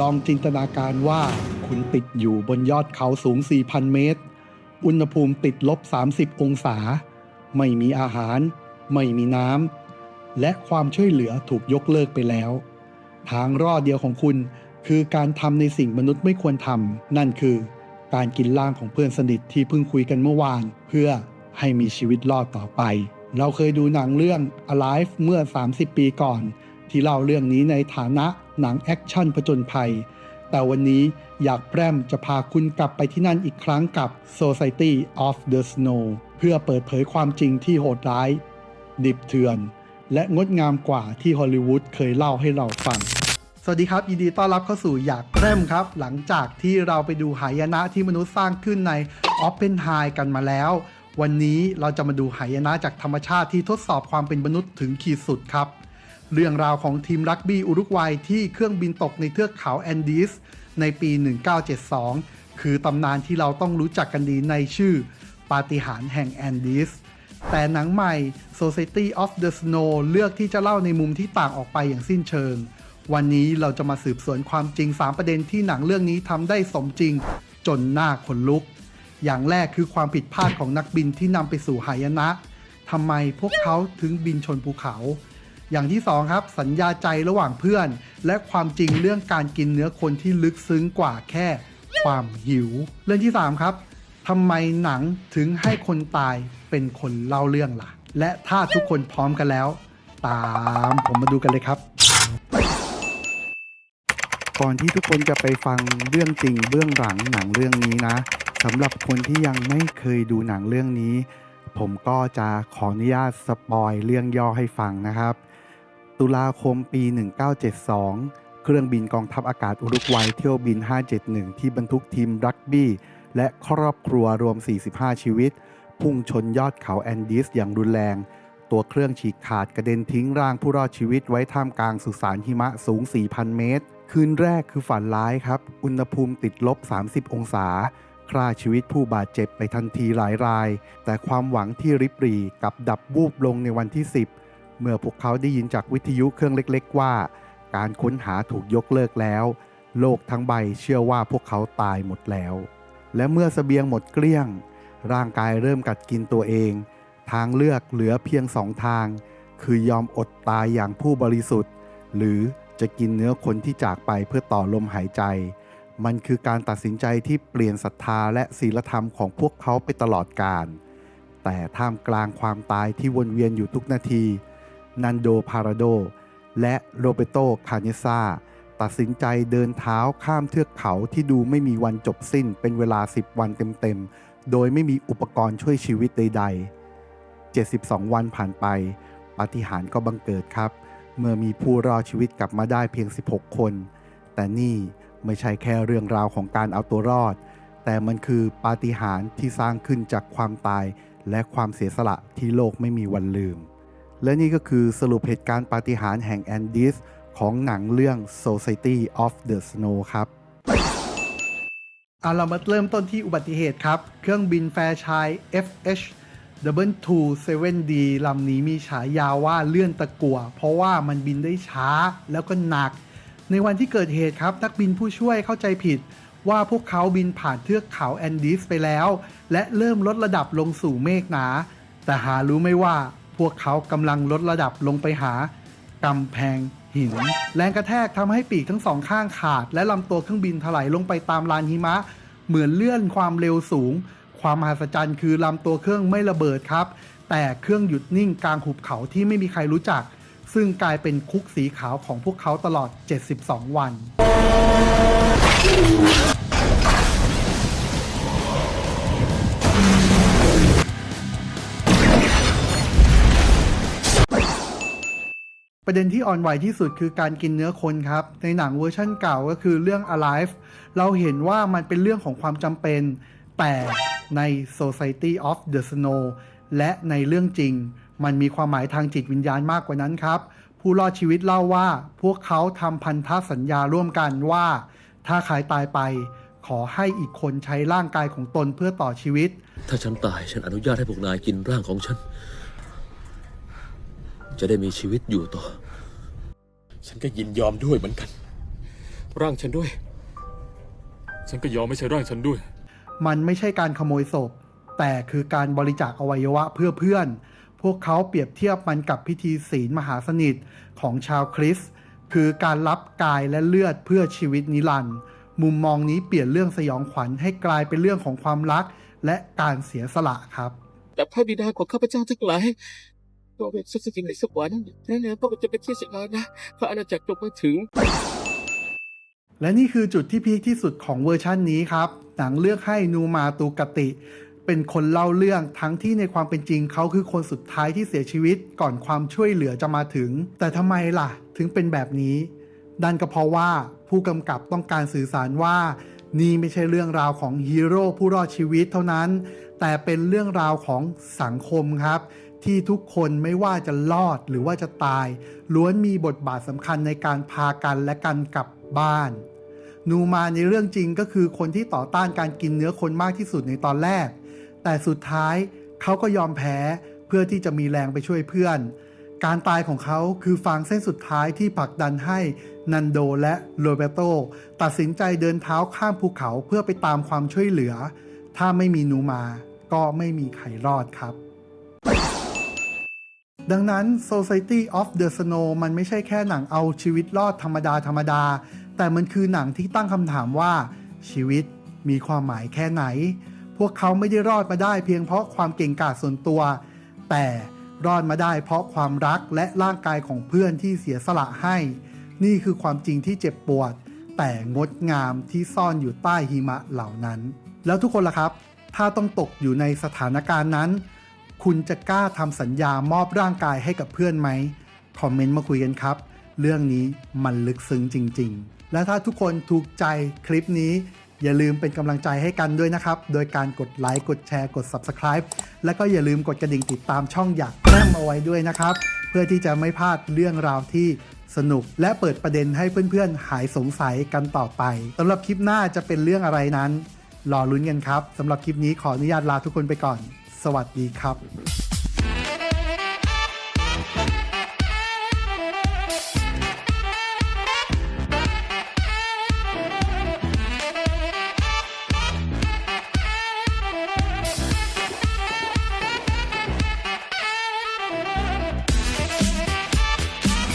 ลองจินตนาการว่าคุณติดอยู่บนยอดเขาสูง 4,000 เมตร อุณหภูมิติดลบ 30 องศา ไม่มีอาหาร ไม่มีน้ำ และความช่วยเหลือถูกยกเลิกไปแล้ว ทางรอดเดียวของคุณคือการทำในสิ่งมนุษย์ไม่ควรทำ นั่นคือการกินร่างของเพื่อนสนิทที่เพิ่งคุยกันเมื่อวาน เพื่อให้มีชีวิตรอดต่อไป เราเคยดูหนังเรื่อง Alive เมื่อ 30 ปีก่อน ที่เล่าเรื่องนี้ในฐานะหนังแอคชั่นผจญภัย แต่วันนี้อยากแพรมจะพาคุณกลับไปที่นั่นอีกครั้งกับ Society of the Snow เพื่อเปิดเผยความจริงที่โหดร้าย ดิบเถื่อน และงดงามกว่าที่ฮอลลีวูดเคยเล่าให้เราฟัง สวัสดีครับ ยินดีต้อนรับเข้าสู่อยากแพรมครับ หลังจากที่เราไปดูหายนะที่มนุษย์สร้างขึ้นใน Open h i กันมาแล้ว วันนี้เราจะมาดูหายนะจากธรรมชาติที่ทดสอบความเป็นมนุษย์ถึงขีดสุดครับ เรื่องราวของทีมรักบี้อุรุกวัยที่เครื่องบินตกในเทือกเขาแอนดีสในปี 1972 คือตำนานที่เราต้องรู้จักกันดีในชื่อ ปาฏิหาริย์แห่งแอนดีสแต่หนังใหม่ Society of the Snow เลือกที่จะเล่าในมุมที่ต่างออกไปอย่างสิ้นเชิง วันนี้เราจะมาสืบสวนความจริง 3 ประเด็นที่หนังเรื่องนี้ทำได้สมจริง จนหน้าขนลุก อย่างแรกคือความผิดพลาดของนักบินที่นำไปสู่หายนะทำไมพวกเขาถึงบินชนภูเขา อย่างที่สองครับ สัญญาใจระหว่างเพื่อน และความจริงเรื่องการกินเนื้อคนที่ลึกซึ้งกว่าแค่ ความหิว เรื่องที่สามครับทำไมหนังถึงให้คนตายเป็นคนเล่าเรื่องล่ะ และถ้าทุกคนพร้อมกันแล้ว ตามผมมาดูกันเลยครับก่อนที่ทุกคนจะไปฟังเรื่องจริงเบื้องหลังหนังเรื่องนี้นะ สำหรับคนที่ยังไม่เคยดูหนังเรื่องนี้ ผมก็จะขออนุญาตสปอยเรื่องย่อให้ฟังนะครับ ตุลาคมปี 1972 เครื่องบินกองทัพอากาศอุรุกวัยเที่ยวบิน 571 ที่บรรทุกทีมรักบี้ และครอบครัวรวม 45 ชีวิต พุ่งชนยอดเขาแอนดีสอย่างรุนแรง ตัวเครื่องฉีกขาดกระเด็นทิ้งร่างผู้รอดชีวิตไว้ท่ามกลางสุสานหิมะสูง 4,000 เมตร คืนแรกคือฝันร้ายครับ อุณหภูมิติดลบ 30 องศา ฆ่าชีวิตผู้บาดเจ็บไปทันทีหลายราย แต่ความหวังที่ริบหรี่กับดับวูบลงในวันที่ 10 เมื่อพวกเขาได้ยินจากวิทยุเครื่องเล็กๆ ว่า การค้นหาถูกยกเลิกแล้ว โลกทั้งใบเชื่อว่าพวกเขาตายหมดแล้ว และเมื่อเสบียงหมดเกลี้ยง ร่างกายเริ่มกัดกินตัวเอง ทางเลือกเหลือเพียงสองทาง คือยอมอดตายอย่างผู้บริสุทธิ์ หรือจะกินเนื้อคนที่จากไปเพื่อต่อลมหายใจ มันคือการตัดสินใจที่เปลี่ยนศรัทธาและศีลธรรมของพวกเขาไปตลอดกาลแต่ท่ามกลางความตายที่วนเวียนอยู่ทุกนาที นันโดพาราโด และโรเบโตคาเนซาตัดสินใจเดินเท้าข้ามเทือกเขาที่ดูไม่มีวันจบสิ้นเป็นเวลา 10 วันเต็มๆ โดยไม่มีอุปกรณ์ช่วยชีวิตใด ๆ 72 วันผ่านไป ปาฏิหาริย์ก็บังเกิดครับ เมื่อมีผู้รอดชีวิตกลับมาได้เพียง 16 คน แต่นี่ ไม่ใช่แค่เรื่องราวของการเอาตัวรอด แต่มันคือปาฏิหาริย์ที่สร้างขึ้นจากความตายและความเสียสละที่โลกไม่มีวันลืม และนี่ก็คือสรุปเหตุการณ์ปาฏิหาริย์แห่งแอนดิสของหนังเรื่อง Society of the Snow ครับเอาเรามาเริ่มต้นที่อุบัติเหตุครับ เครื่องบินแฟร์ชัย FH W27D ลำนี้มีฉายาว่าเลื่อนตะกั่วเพราะว่ามันบินได้ช้าแล้วก็หนัก ในวันที่เกิดเหตุครับ นักบินผู้ช่วยเข้าใจผิด ว่าพวกเขาบินผ่านเทือกเขาแอนดีสไปแล้ว และเริ่มลดระดับลงสู่เมฆหนา แต่หารู้ไม่ว่าพวกเขากำลังลดระดับลงไปหากำแพงหิน แรงกระแทกทำให้ปีกทั้งสองข้างขาด และลำตัวเครื่องบินถลายลงไปตามลานหิมะ เหมือนเลื่อนความเร็วสูง ความมหัศจรรย์คือลำตัวเครื่องไม่ระเบิดครับ แต่เครื่องหยุดนิ่งกลางหุบเขาที่ไม่มีใครรู้จัก ซึ่งกลายเป็นคุกสีขาวของพวกเขาตลอด 72 วัน ประเด็นที่อ่อนไหวที่สุดคือการกินเนื้อคนครับ ในหนังเวอร์ชั่นเก่าก็คือเรื่อง Alive เราเห็นว่ามันเป็นเรื่องของความจำเป็น แต่ใน Society of the Snow และในเรื่องจริง มันมีความหมายทางจิตวิญญาณมากกว่านั้นครับ ผู้รอดชีวิตเล่าว่า พวกเขาทำพันธสัญญาร่วมกันว่า ถ้าใครตายไปขอให้อีกคนใช้ร่างกายของตนเพื่อต่อชีวิต ถ้าฉันตายฉันอนุญาตให้พวกนายกินร่างของฉัน จะได้มีชีวิตอยู่ต่อ ฉันก็ยินยอมด้วยเหมือนกัน ร่างฉันด้วย ฉันก็ยอมไม่ใช่ร่างฉันด้วย มันไม่ใช่การขโมยศพ แต่คือการบริจาคอวัยวะเพื่อเพื่อน พวกเขาเปรียบเทียบมันกับพิธีศีลมหาสนิทของชาวคริสต์คือการรับกายและเลือดเพื่อชีวิตนิรันดร์มุมมองนี้เปลี่ยนเรื่องสยองขวัญให้กลายเป็นเรื่องของความรักและการเสียสละครับ แต่พระบิดาของข้าพเจ้าทั้งหลายตัวเป็นสุดสิ่งในสวรรค์และแล้วพระองค์จะเป็นที่สิลานะ พระอาณาจักรจงมาถึง และนี่คือจุดที่พีคที่สุดของเวอร์ชันนี้ครับ หนังเลือกให้นูมาตูกติ เป็นคนเล่าเรื่องทั้งที่ในความเป็นจริงเขาคือคนสุดท้ายที่เสียชีวิตก่อนความช่วยเหลือจะมาถึง แต่ทำไมล่ะ ถึงเป็นแบบนี้ดันก็เพราะว่าผู้กำกับต้องการสื่อสารว่า นี่ไม่ใช่เรื่องราวของฮีโร่ผู้รอดชีวิตเท่านั้น แต่เป็นเรื่องราวของสังคมครับ ที่ทุกคนไม่ว่าจะรอดหรือว่าจะตาย ล้วนมีบทบาทสำคัญในการพากันและกันกลับบ้าน นูมาในเรื่องจริงก็คือคนที่ต่อต้านการกินเนื้อคนมากที่สุดในตอนแรก แต่สุดท้ายเขาก็ยอมแพ้เพื่อที่จะมีแรงไปช่วยเพื่อน การตายของเขาคือฟางเส้นสุดท้ายที่ผลักดันให้นันโดและโรเบโตตัดสินใจเดินเท้าข้ามภูเขาเพื่อไปตามความช่วยเหลือ ถ้าไม่มีนูมาก็ไม่มีใครรอดครับ ดังนั้น Society of the Snow มันไม่ใช่แค่หนังเอาชีวิตรอดธรรมดาธรรมดา แต่มันคือหนังที่ตั้งคำถามว่าชีวิตมีความหมายแค่ไหน พวกเขาไม่ได้รอดมาได้เพียงเพราะความเก่งกาจส่วนตัว แต่รอดมาได้เพราะความรักและร่างกายของเพื่อนที่เสียสละให้ นี่คือความจริงที่เจ็บปวด แต่งดงามที่ซ่อนอยู่ใต้หิมะเหล่านั้น แล้วทุกคนล่ะครับ ถ้าต้องตกอยู่ในสถานการณ์นั้น คุณจะกล้าทำสัญญามอบร่างกายให้กับเพื่อนไหมคอมเมนต์มาคุยกันครับ เรื่องนี้มันลึกซึ้งจริง ๆ และถ้าทุกคนถูกใจคลิปนี้ อย่าลืมเป็นกำลังใจให้กันด้วยนะครับ โดยการกดไลค์ กดแชร์ กด Subscribe และก็อย่าลืมกดกระดิ่งติดตามช่องอยากแต้มเอาไว้ด้วยนะครับ เพื่อที่จะไม่พลาดเรื่องราวที่สนุก และเปิดประเด็นให้เพื่อนๆ หายสงสัยกันต่อไปสำหรับคลิปหน้าจะเป็นเรื่องอะไรนั้นรอลุ้นกันครับสำหรับคลิปนี้ขออนุญาตลาทุกคนไปก่อน สวัสดีครับ